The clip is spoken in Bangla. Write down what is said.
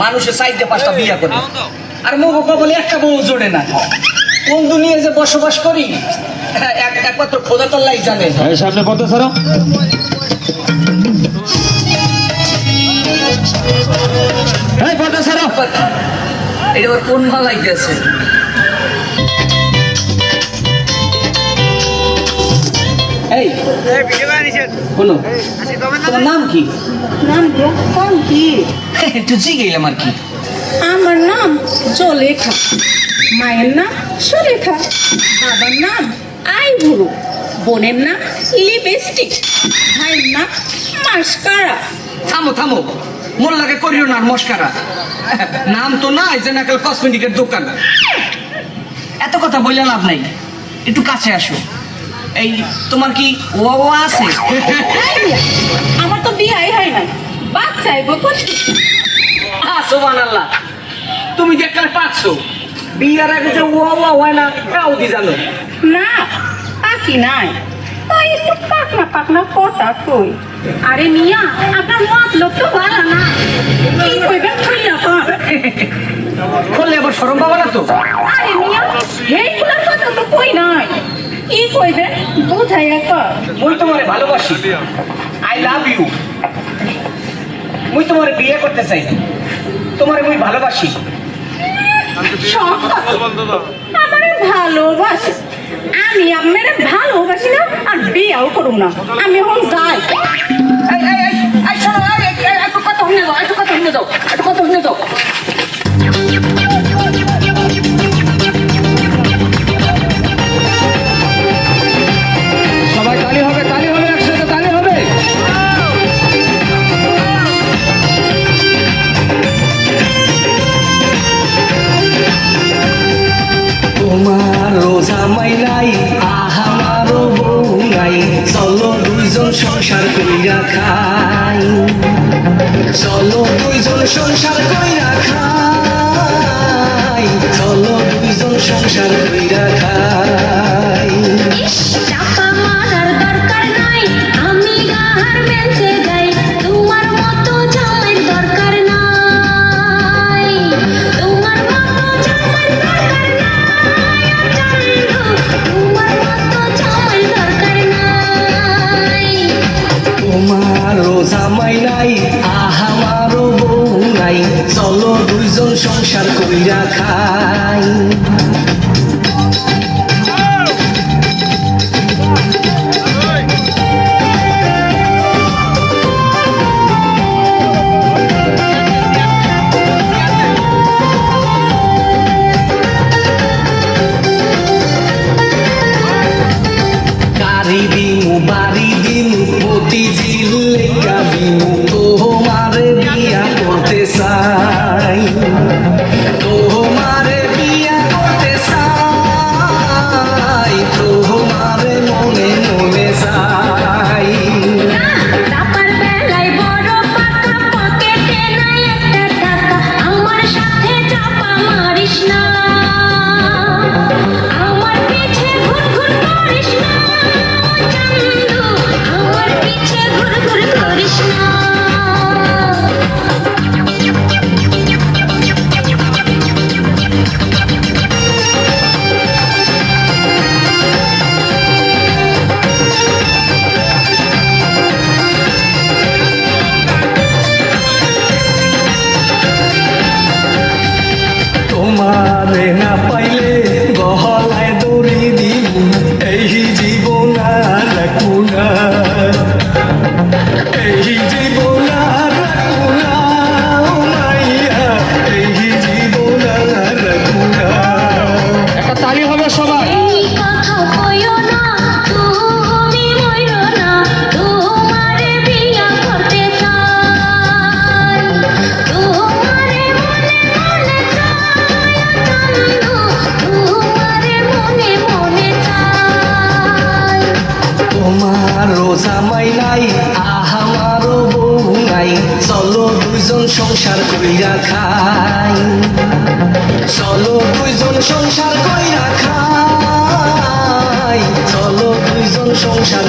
মানুষের চাইতে পাঁচটা বিয়া করে। আর মুখ বলে একটা বউ জোরে না। কোন দুনিয়ায় যে বসবাস করি এক একমাত্র খোদা তল্লাই জানে। এই সামনে পথে সরো এটা কোন ভালো লাগতেছে এই নাম কি? নাম কি? একটু জিগেলাম আর কি। আমার নাম জলেখা মায়ের নাম সুলেখা বাবার নাম আইবুড়ো বোনের নাম লিপস্টিক। ভাইয়ের নাম মাস্কারা। থামো থামো। মোল্লাকে করিও না মস্কারা। নাম তো নাই যে নাকাল কসমেটিকের দোকান। এত কথা বললে লাভ নাই। একটু কাছে আসো। এই তোমার কি ও ও আছে আমার তো বিয়াই হয় না বাচ্চা আইবো কোথায় সোমান আল্লাহ তুমি যে একটা পাচ্ছ বিয়ার আগে যে ও ও হয় না তাও দি জানো? না পাখি নাই। তাই একটু পাকনা পাকনা কথা কই। আরে মিয়া আপনার মতলব তো ভালো না। কি কইবেন খুইলা কর করলে আবার সরম পাবো না তো? আরে মিয়া এইগুলোর কথা তো কই নাই। কি কইবেন কর। মুই তোমারে ভালোবাসি। আই লাভ ইউ মুই তোমার বিয়ে করতে চাই তোমারে মুই ভালোবাসি। আমার ভালোবাসি। আমি আপনার ভালোবাসি না আর বিয়েও করুম না। আমি এখন যাই। কথা শুনে যাও একটু কথা শুনে যাও একটু কথা শুনে যাও। কইরা খাই। চলো দুইজন সংসার কইরা খাই। চলো দুইজন সংসার কইরা খাই। খাই গাড়ি জীবন আর রাখু তোমারও জামাই নাই আহামারও বউ নাই। চলো দুইজন সংসার কইরা খাই। চলো দুইজন সংসার কইরা খাই। চলো দুইজন সংসার